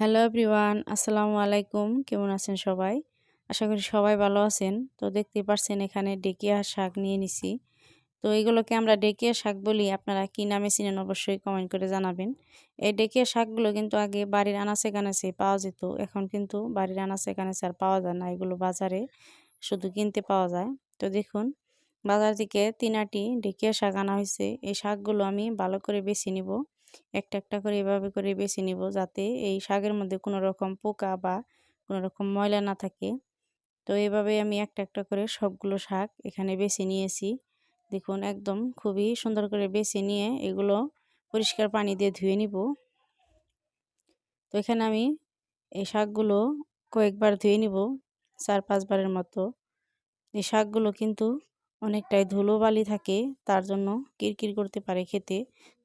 Hello everyone, আসসালামু আলাইকুম। কেমন আছেন সবাই? আশা করি সবাই ভালো আছেন। তো দেখতে পাচ্ছেন এখানে ডেকিয়া শাক নিয়ে নিছি। তো এইগুলোকে আমরা ডেকিয়া শাক বলি, আপনারা কি নামে চিনেন অবশ্যই কমেন্ট করে জানাবেন। এই ডেকিয়া শাকগুলো কিন্তু আগে বাড়ির আনাচে কানাচে পাওয়া যেত, এখন কিন্তু বাড়ির আনাচে কানাচে আর পাওয়া যায় না। এগুলো বাজারে শুধু কিনতে পাওয়া যায়। তো দেখুন, বাজার থেকে তিনাটি ডেকিয়া শাক আনা হয়েছে। এই শাকগুলো আমি ভালো করে বেছে নিব। একটা একটা করে এভাবে করে বেছে নিব যাতে এই শাকের মধ্যে কোনো রকম পোকা বা কোনো রকম ময়লা না থাকে। তো এভাবে আমি একটা একটা করে সবগুলো শাক এখানে বেছে নিয়েছি। দেখুন একদম খুবই সুন্দর করে বেছে নিয়ে এগুলো পরিষ্কার পানি দিয়ে ধুয়ে নিব। তো এখানে আমি এই শাকগুলো কয়েকবার ধুয়ে নিব, চার, পাঁচবারের মতো। এই শাকগুলো কিন্তু অনেকটাই ধুলোবালি থাকে, তার জন্য কিরকির করতে পারে খেতে।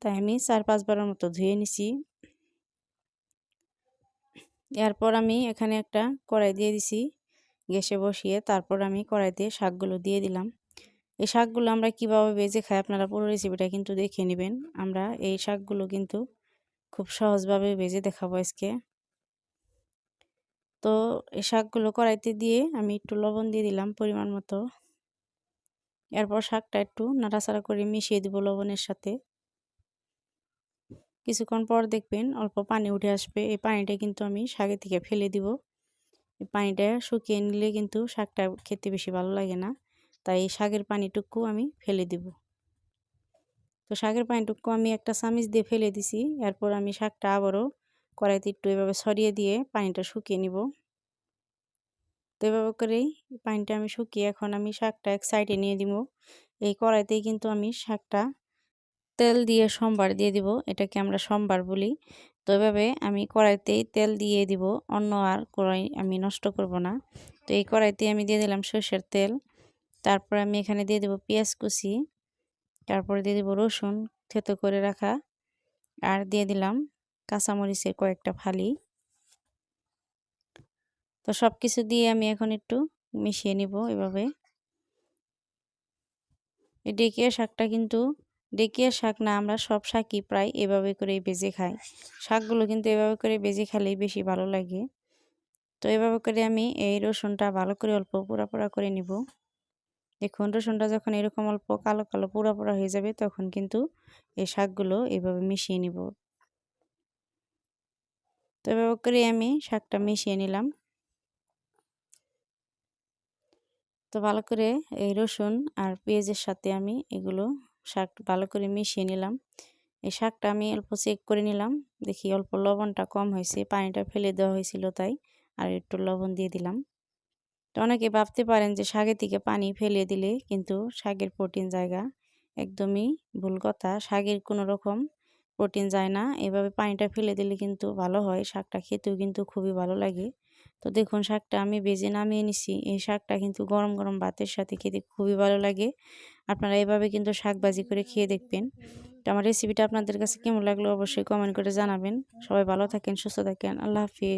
তাই আমি চার পাঁচবারের মতো ধুয়ে নিছি। এরপর আমি এখানে একটা কড়াই দিয়ে দিছি গ্যাসে বসিয়ে। তারপর আমি কড়াইতে শাকগুলো দিয়ে দিলাম। এই শাকগুলো আমরা কীভাবে বেজে খাই আপনারা পুরো রেসিপিটা কিন্তু দেখে নেবেন। আমরা এই শাকগুলো কিন্তু খুব সহজভাবে বেজে দেখাবো আজকে। তো এই শাকগুলো কড়াইতে দিয়ে আমি একটু লবণ দিয়ে দিলাম পরিমাণ মতো। এরপর শাকটা একটু নাড়াচাড়া করে মিশিয়ে দিব লবণের সাথে। কিছুক্ষণ পর দেখবেন অল্প পানি উঠে আসবে। এই পানিটা কিন্তু আমি শাকের থেকে ফেলে দিব। এই পানিটা শুকিয়ে নিলে কিন্তু শাকটা খেতে বেশি ভালো লাগে না। তাই এই শাকের পানিটুকু আমি ফেলে দিব। তো শাকের পানিটুকু আমি একটা চামিচ দিয়ে ফেলে দিছি। এরপর আমি শাকটা আবারও কড়াইতে একটু এভাবে সরিয়ে দিয়ে পানিটা শুকিয়ে নিব। তো এভাবে করেই পানিটা আমি শুকিয়ে এখন আমি শাকটা এক সাইডে নিয়ে দিব। এই কড়াইতেই কিন্তু আমি শাকটা তেল দিয়ে সোমবার দিয়ে দিব, এটাকে আমরা সোমবার বলি। তো এভাবে আমি কড়াইতেই তেল দিয়ে দিব, অন্য আর কড়াই আমি নষ্ট করব না। তো এই কড়াইতে আমি দিয়ে দিলাম সর্ষের তেল। তারপর আমি এখানে দিয়ে দেবো পেঁয়াজ কুচি, তারপরে দিয়ে দেবো রসুন, থেতো করে রাখা। আর দিয়ে দিলাম কাঁচামরিচের কয়েকটা ফালি। তো সব কিছু দিয়ে আমি এখন একটু মিশিয়ে নিব এভাবে। ডেকিয়া শাকটা কিন্তু, ডেকিয়া শাক না আমরা সব শাকই প্রায় এভাবে করেই বেজে খাই। শাকগুলো কিন্তু এভাবে করে বেজে খেলেই বেশি ভালো লাগে। তো এভাবে করে আমি এই রসুনটা ভালো করে অল্প পোড়া পোড়া করে নিব। দেখুন রসুনটা যখন এরকম অল্প কালো কালো পোড়া পোড়া হয়ে যাবে তখন কিন্তু এই শাকগুলো এভাবে মিশিয়ে নিব। তো এভাবে করে আমি শাকটা মিশিয়ে নিলাম। তো ভালো করে এই রসুন আর পেঁয়াজের সাথে আমি এগুলো শাক ভালো করে মিশিয়ে নিলাম। এই শাকটা আমি অল্প চেক করে নিলাম। দেখি অল্প লবণটা কম হয়েছে, পানিটা ফেলে দেওয়া হয়েছিল তাই আর একটু লবণ দিয়ে দিলাম। তো অনেকে ভাবতে পারেন যে শাকের থেকে পানি ফেলে দিলে কিন্তু শাকের প্রোটিন জায়গা একদমই ভুল কথা। শাকের কোনো রকম প্রোটিন যায় না। এভাবে পানিটা ফেলে দিলে কিন্তু ভালো হয়। শাকটা খেতেও কিন্তু খুবই ভালো লাগে। তো দেখুন শাকটা আমি বেজে নামিয়ে নিছি। এই শাকটা কিন্তু গরম গরম ভাতের সাথে খেতে খুবই ভালো লাগে। আপনারা এভাবে কিন্তু শাক ভাজি করে খেয়ে দেখবেন। তো আমার রেসিপিটা আপনাদের কাছে কেমন লাগল অবশ্যই কমেন্ট করে জানাবেন। সবাই ভালো থাকেন, সুস্থ থাকেন। আল্লাহ হাফিজ।